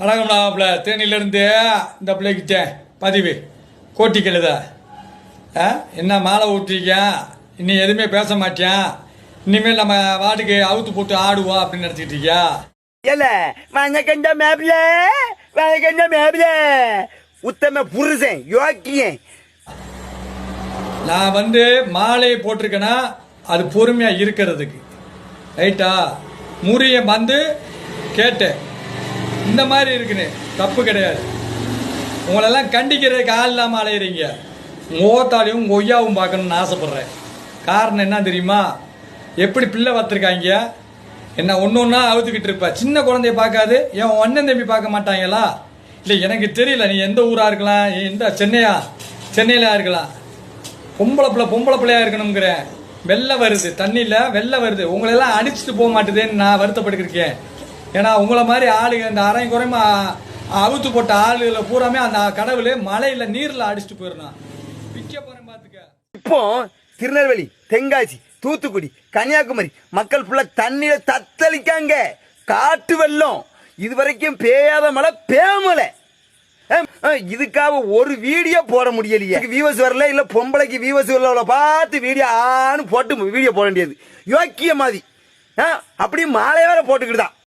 வணக்கம் மாப்பிள்ள. தேனியிலேருந்து இந்த பிள்ளைக்கிட்டேன் பதிவு. கோட்டி கழுத. என்ன மாலை ஊற்றிருக்கேன் இனி எதுவுமே பேச மாட்டேன் இனிமேல் நம்ம வாட்டுக்கு அவுத்து போட்டு ஆடுவோம் அப்படின்னு நினச்சிக்கிட்டு இருக்கியா? இல்ல வணக்கண்ட மேப்ல வணக்கண்ட மேப்ல உத்தம புருஷன் யோக்கியன். நான் வந்து மாலையை போட்டிருக்கேன்னா அது பொறுமையாக இருக்கிறதுக்கு. ரைட்டா? முறிய வந்து கேட்டேன். இந்த மாதிரி இருக்குன்னு. தப்பு கிடையாது. உங்களெல்லாம் கண்டிக்கிறதுக்கு ஆள் இல்லாமல் அலையிறீங்க. மோத்தாலையும் கொய்யாவும் பார்க்கணும்னு ஆசைப்பட்றேன். காரணம் என்ன தெரியுமா? எப்படி பிள்ளை வளர்த்துருக்காங்க? என்ன ஒன்று ஒன்றா அவுத்துக்கிட்டு இருப்ப. சின்ன குழந்தைய பார்க்காது. என் அண்ணன் தம்பி பார்க்க மாட்டாங்களா? இல்லை எனக்கு தெரியல. நீ எந்த ஊராக இருக்கலாம்? எந்த சென்னையா? சென்னையிலா இருக்கலாம். பொம்பளை பிள்ளை பொம்பளை பிள்ளையா இருக்கணுங்கிறேன் வெள்ளை வருது. தண்ணியில் வெள்ளை வருது. உங்களெல்லாம் அடிச்சுட்டு போக மாட்டேதுன்னு நான் வருத்தப்பட்டுருக்கேன் ஏன்னா உங்களை மாதிரி ஆளுங்க இந்த அரை குறைமா அவுத்து போட்ட ஆளுகளை பூராமே அந்த கடவுள் மலையில் நீரில் அடிச்சுட்டு போயிடணும் விற்க போகிறேன் பார்த்துக்க இப்போ திருநெல்வேலி தென்காசி தூத்துக்குடி கன்னியாகுமரி மக்கள் ஃபுல்லாக தண்ணியில தத்தளிக்காங்க. காட்டு வெள்ளம். இது வரைக்கும் பேயாத மழை பேமலை. இதுக்காக ஒரு வீடியோ போட முடியலையே. வியூவர்ஸ் வரல இல்ல பொம்பளைக்கு வியூவர்ஸ் வரல பார்த்து வீடியோ ஆன்னு போட்டு வீடியோ போட வேண்டியது. யோக்கிய மாதிரி ஆ, அப்படியே மாலை வேற போட்டுக்கிட்டு தான்